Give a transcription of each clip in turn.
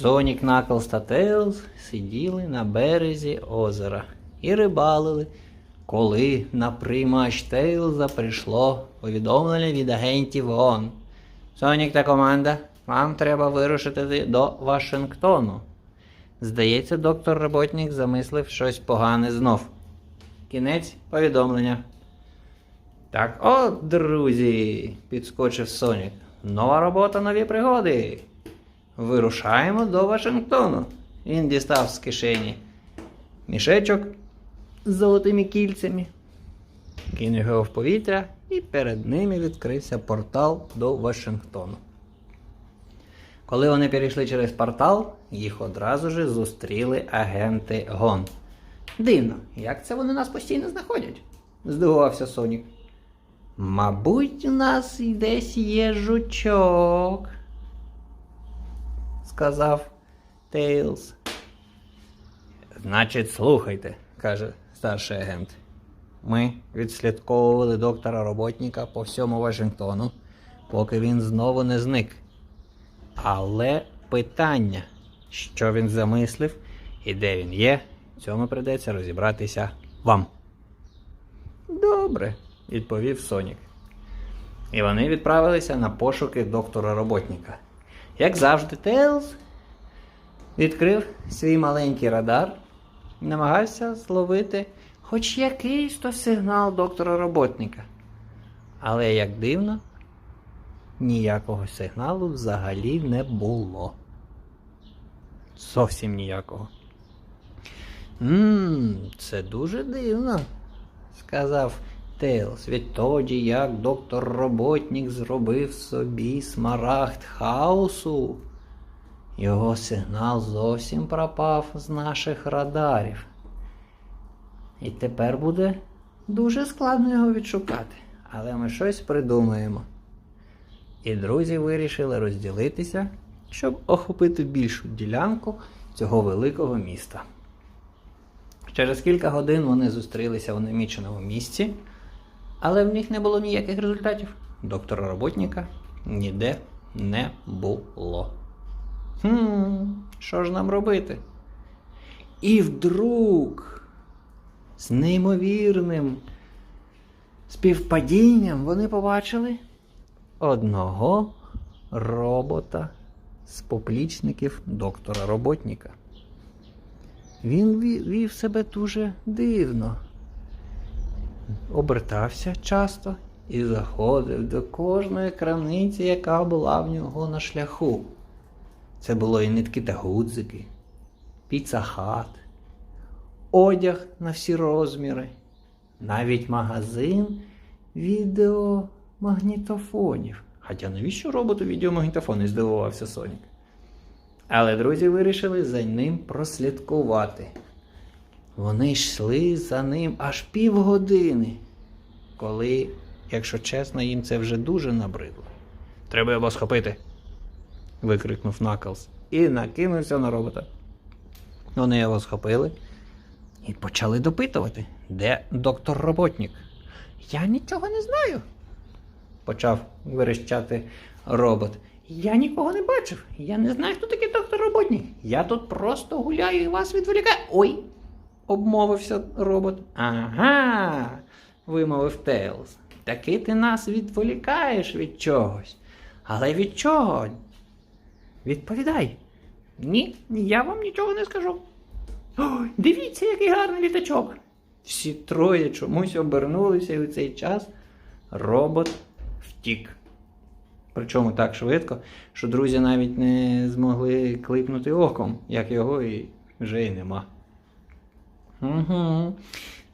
Сонік, Наклз та Тейлз сиділи на березі озера і рибалили, коли на приймач Тейлза прийшло повідомлення від агентів ООН. Сонік та команда, вам треба вирушити до Вашингтону. Здається, доктор роботник замислив щось погане знов. Кінець повідомлення. Так, от, друзі, підскочив Сонік. Нова робота, нові пригоди. Вирушаємо до Вашингтону. Він дістав з кишені мішечок з золотими кільцями, кинув його в повітря, і перед ними відкрився портал до Вашингтону. Коли вони перейшли через портал, їх одразу ж зустріли агенти ГОН. Дивно, як це вони нас постійно знаходять? здивувався Сонік. Мабуть, у нас десь є жучок, сказав Тейлз. Значить, слухайте, каже старший агент. Ми відслідковували доктора роботника по всьому Вашингтону, поки він знову не зник. Але питання, що він замислив і де він є, цьому придеться розібратися вам. Добре, відповів Сонік. І вони відправилися на пошуки доктора роботника. Як завжди, Тейлз відкрив свій маленький радар і намагався зловити хоч якийсь то сигнал доктора роботника. Але як дивно, ніякого сигналу взагалі не було. Зовсім ніякого. Ммм, це дуже дивно, сказав Тейлз. Відтоді, як доктор роботник зробив собі смарагд хаосу. Його сигнал зовсім пропав з наших радарів. І тепер буде дуже складно його відшукати. Але ми щось придумаємо. І друзі вирішили розділитися, щоб охопити більшу ділянку цього великого міста. Через кілька годин вони зустрілися у наміченому місці, але в них не було ніяких результатів. Доктора роботника ніде не було. Хм, що ж нам робити? І вдруг, з неймовірним співпадінням, вони побачили одного робота з поплічників доктора роботника. Він вів себе дуже дивно, обертався часто і заходив до кожної крамниці, яка була в нього на шляху. Це було і нитки та гудзики, піцахат, одяг на всі розміри, навіть магазин відеомагнітофонів. Хоча навіщо роботу відеомагнітофони, здивувався Сонік. Але друзі вирішили за ним прослідкувати. Вони йшли за ним аж півгодини, коли, якщо чесно, їм це вже дуже набридло. Треба його схопити. викрикнув Наклз і накинувся на робота. Вони його схопили і почали допитувати, де доктор роботник. Я нічого не знаю, почав верещати робот. Я нікого не бачив. Я не знаю, хто такий доктор роботник. Я тут просто гуляю і вас відволікаю. Ой, обмовився робот. Ага, вимовив Тейлз. Таки ти нас відволікаєш від чогось. Але від чого? Відповідай. Ні, я вам нічого не скажу. Ой, дивіться, який гарний літачок. Всі троє чомусь обернулися, і у цей час робот втік. Причому так швидко, що друзі навіть не змогли клипнути оком, як його і вже й нема. Угу.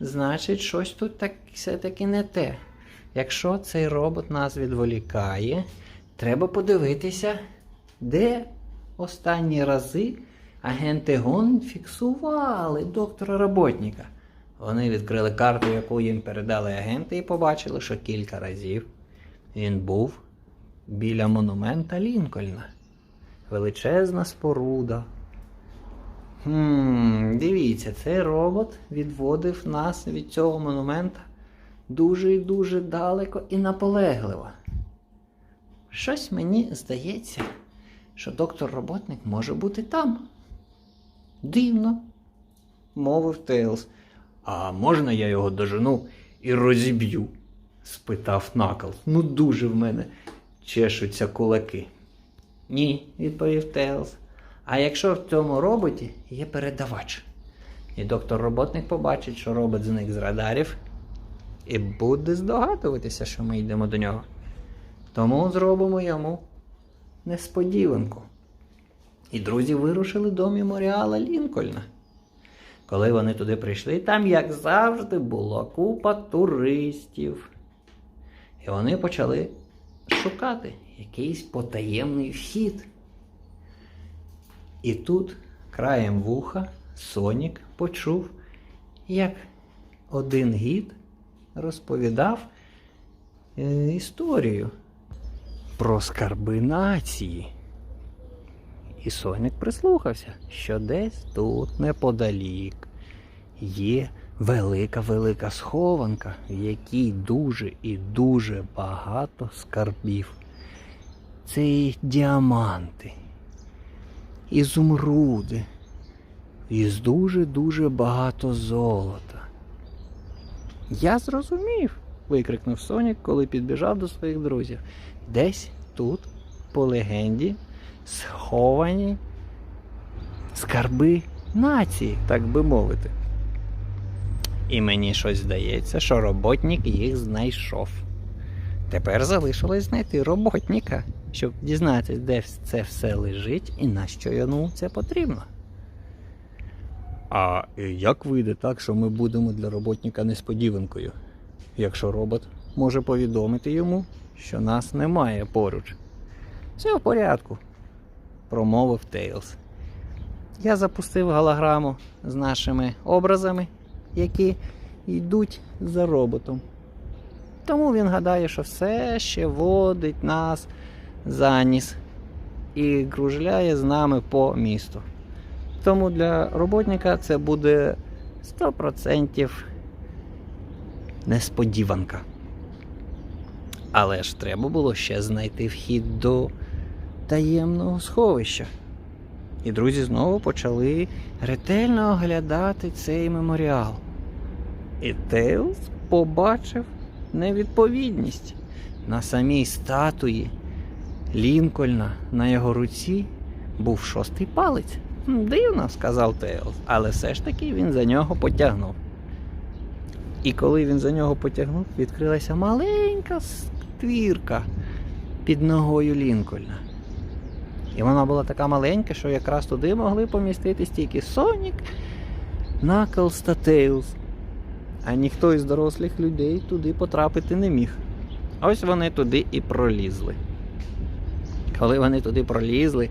Значить, щось тут так все-таки не те. Якщо цей робот нас відволікає, треба подивитися, де останні рази агенти ГОН фіксували доктора роботника. Вони відкрили карту, яку їм передали агенти, і побачили, що кілька разів він був біля монумента Лінкольна. Величезна споруда. Хм, дивіться, цей робот відводив нас від цього монумента дуже і дуже далеко і наполегливо. Щось мені здається, що доктор роботник може бути там. Дивно, мовив Тейлз. А можна я його дожену і розіб'ю? спитав Наклз. Ну дуже в мене чешуться кулаки. Ні, відповів Тейлз. А якщо в цьому роботі є передавач, і доктор роботник побачить, що робот зник з радарів, і буде здогадуватися, що ми йдемо до нього. Тому зробимо йому несподіванку. І друзі вирушили до меморіала Лінкольна. Коли вони туди прийшли, там, як завжди, була купа туристів. І вони почали шукати якийсь потаємний вхід. І тут, краєм вуха, Сонік почув, як один гід розповідав е, історію про скарби нації. І Сонік прислухався, що десь тут неподалік є велика-велика схованка, в якій дуже і дуже багато скарбів. Це і діаманти, ізумруди, і з дуже-дуже багато золота. Я зрозумів, викрикнув Сонік, коли підбіжав до своїх друзів. Десь тут, по легенді, сховані скарби нації, так би мовити. І мені щось здається, що роботник їх знайшов. Тепер залишилось знайти роботника, щоб дізнатися, де це все лежить і на що йому це потрібно. А як вийде так, що ми будемо для роботника несподіванкою, якщо робот може повідомити йому, що нас немає поруч? Все в порядку, промовив Тейлз. Я запустив голограму з нашими образами, які йдуть за роботом. Тому він гадає, що все ще водить нас за ніс і кружляє з нами по місту. Тому для роботника це буде 100% несподіванка. Але ж треба було ще знайти вхід до таємного сховища. І друзі знову почали ретельно оглядати цей меморіал. І Тейлз побачив невідповідність на самій статуї Лінкольна на його руці був шостий палець. Дивно, сказав Тейлз, але все ж таки він за нього потягнув. І коли він за нього потягнув, відкрилася маленька ствірка під ногою Лінкольна. І вона була така маленька, що якраз туди могли поміститись тільки Сонік, Наклз та Тейлз. А ніхто із дорослих людей туди потрапити не міг. Ось вони туди і пролізли. Коли вони туди пролізли,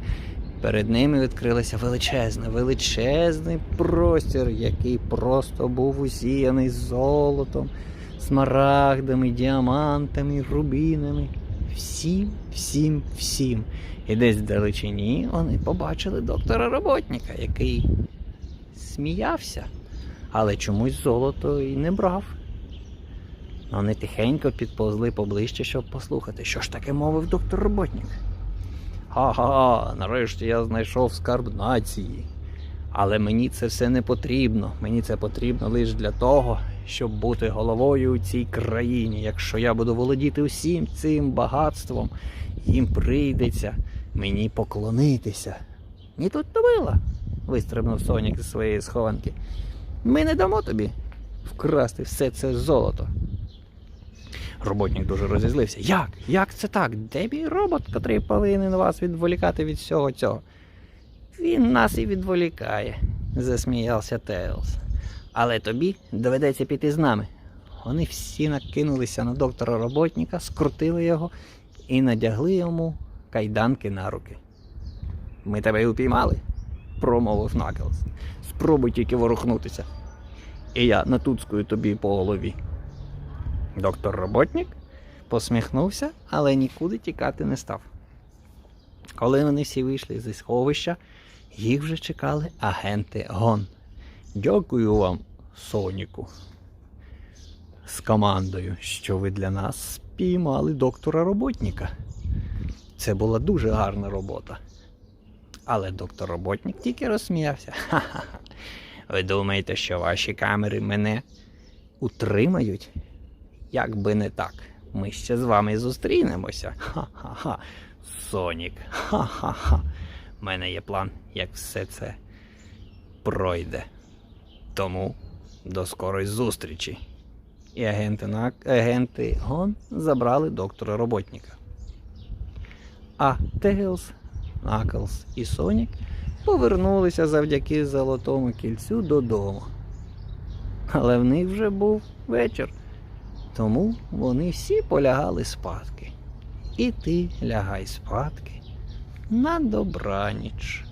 перед ними відкрилася величезна, величезний простір, який просто був усіяний золотом, смарагдами, діамантами, рубінами. Всім, всім, всім. І десь вдалечині вони побачили доктора роботника, який сміявся, але чомусь золото і не брав. Вони тихенько підповзли поближче, щоб послухати, що ж таке мовив доктор роботник. Ха-ха, нарешті я знайшов скарб нації. Але мені це все не потрібно. Мені це потрібно лише для того, щоб бути головою у цій країні. Якщо я буду володіти усім цим багатством, їм прийдеться мені поклонитися. Ні тут то було, вистрибнув Сонік зі своєї схованки. Ми не дамо тобі вкрасти все це золото. Роботник дуже розізлився. Як? Як це так? Де мій робот, котрий повинен вас відволікати від всього цього? Він нас і відволікає, засміявся Тейлз. Але тобі доведеться піти з нами. Вони всі накинулися на доктора роботника, скрутили його і надягли йому кайданки на руки. Ми тебе й упіймали, промовив Наклз. Спробуй тільки ворухнутися. І я натуцкую тобі по голові. Доктор роботник посміхнувся, але нікуди тікати не став. Коли вони всі вийшли зі сховища, їх вже чекали агенти ГОН. Дякую вам, Соніку, з командою, що ви для нас спіймали доктора роботника. Це була дуже гарна робота. Але доктор роботник тільки розсміявся. Ха-ха-ха. Ви думаєте, що ваші камери мене утримають? Як би не так, ми ще з вами зустрінемося. Ха-ха-ха. Сонік. Ха-ха-ха. У мене є план, як все це пройде. Тому до скорої зустрічі. І агенти, НАК, агенти ГОН забрали доктора роботника. А Тейлз, Наклз і Сонік повернулися завдяки золотому кільцю додому. Але в них вже був вечір. Тому вони всі полягали спадки. І ти лягай спадки на добраніч.